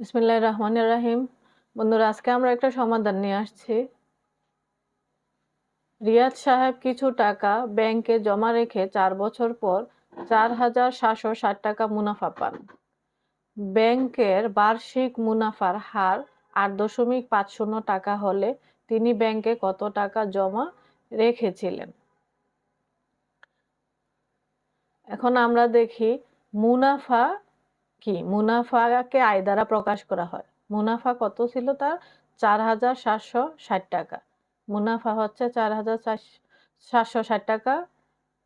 বিসমিল্লাহ রহমান রাহিম। বন্ধুরা, আজকে আমরা একটা সমাধান নিয়ে আসছি। রিয়াদ সাহেব কিছু টাকা ব্যাংকে জমা রেখে চার বছর পর চার হাজার সাতশো ষাট টাকা মুনাফা পান। ব্যাংকের বার্ষিক মুনাফার হার আট দশমিক পাঁচ শূন্য টাকা হলে তিনি ব্যাংকে কত টাকা জমা রেখেছিলেন? এখন আমরা দেখি, মুনাফা কি? মুনাফাকে আয় দ্বারা প্রকাশ করা হয়। মুনাফা কত ছিল তার? চার হাজার সাতশো ষাট টাকা। মুনাফা হচ্ছে চার হাজার সাতশো ষাট টাকা।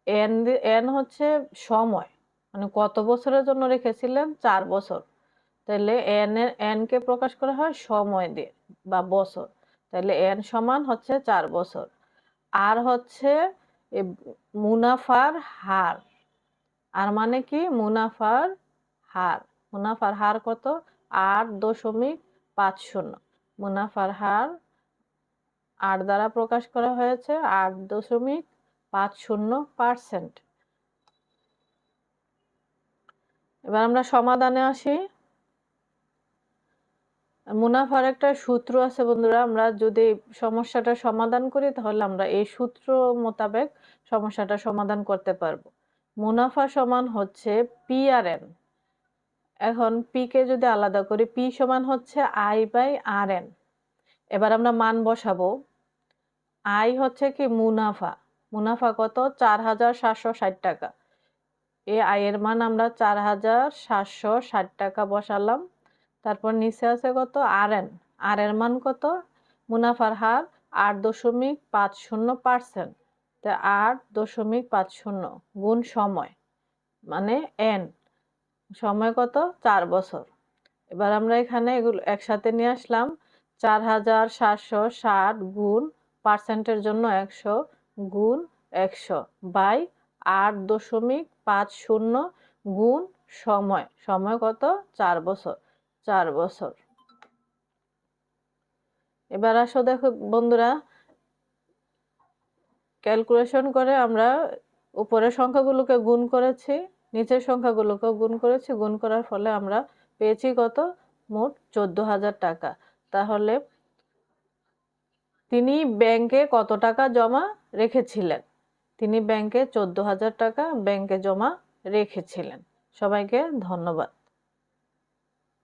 এন এন হচ্ছে সময়। মানে কত বছরের জন্য রেখেছিলেন? চার বছর। তাহলে এন এর, এন কে প্রকাশ করা হয়? সময় দিয়ে বা বছর। তাহলে এন সমান হচ্ছে চার বছর। আর হচ্ছে মুনাফার হার। আর মানে কি? মুনাফার হার। মুনাফার হার কত? আট দশমিক পাঁচ শূন্য। মুনাফার হার আট দ্বারা প্রকাশ করা হয়েছে আট দশমিক পাঁচ শূন্য পার্সেন্ট। এবার আমরা সমাধানে আসি। মুনাফার একটা সূত্র আছে বন্ধুরা, আমরা যদি সমস্যাটা সমাধান করি তাহলে আমরা এই সূত্র মোতাবেক সমস্যাটা সমাধান করতে পারব। মুনাফা সমান হচ্ছে পি আর এন এখন পি কে যদি আলাদা করি পি সমান হচ্ছে আই বাই আর এন এবার আমরা মান বসাবো। আই হচ্ছে কি মুনাফা। মুনাফা কত? চার হাজার সাতশো ষাট টাকা। এই আয়ের মান আমরা চার হাজার সাতশো ষাট টাকা বসালাম। তারপর নিচে আছে কত? আর এন আর এর মান কত? মুনাফার হার আট দশমিক পাঁচ শূন্য পার্সেন্ট। তা আট দশমিক পাঁচ শূন্য গুণ সময় মানে এন সময় কত? চার বছর। এবার আমরা এখানে এগুলো একসাথে নিয়ে আসলাম। চার হাজার সাতশো ষাট গুণ পার্সেন্টের জন্য একশো গুণ একশো বাই আট দশমিক পাঁচ শূন্য গুণ সময়। সময় কত? চার বছর। চার বছর। এবার আসো দেখো বন্ধুরা। ক্যালকুলেশন করে আমরা উপরের সংখ্যাগুলোকে গুণ করেছি। নিচের সংখ্যাগুলোকেও গুণ করেছি। গুণ করার ফলে আমরা পেয়েছি কত? মোট চোদ্দ হাজার টাকা। তাহলে তিনি ব্যাংকে কত টাকা জমা রেখেছিলেন? তিনি ব্যাংকে চোদ্দ হাজার টাকা ব্যাংকে জমা রেখেছিলেন। সবাইকে ধন্যবাদ।